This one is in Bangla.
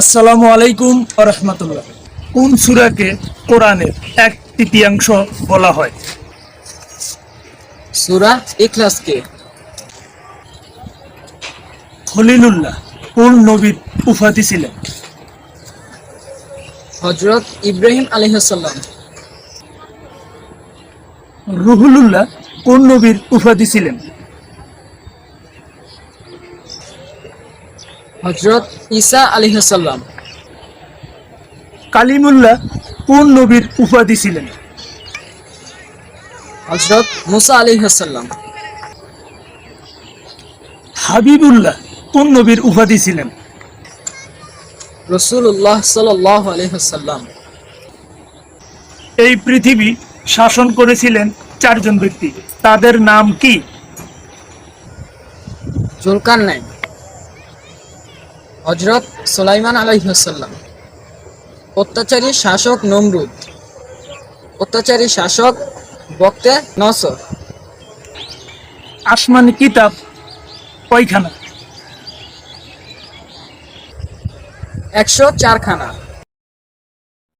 আসসালামু আলাইকুম রহমতুল্লাহ। কোন সুরাকে কোরআনের এক তৃতীয়াংশ বলা হয়? সুরা ইখলাসকে খলিলুল্লাহ কোন নবীর উপাধি ছিলেন? হজরত ইব্রাহিম আলহাম রুহুলুল্লাহ কোন নবীর উপাধি ছিলেন? হজরত ঈসা আলহাম কালিমুল্লাহ কোন নবীর উপাধি ছিলেন? হজরত মুসা আলহাম হাবিবুল্লাহ কোন নবীর উপাধি ছিলেন? রসুল্লাহ সাল আলহাম এই পৃথিবী শাসন করেছিলেন চারজন ব্যক্তি। তাদের নাম কি? জুলকার নাইন হজরত সুলাইমান আলহিহসাল্লাম অত্যাচারী শাসক নমরুদ। অত্যাচারী শাসক বক্তে নসর। আসমান কিতাব কয়খানা একশো চারখানা।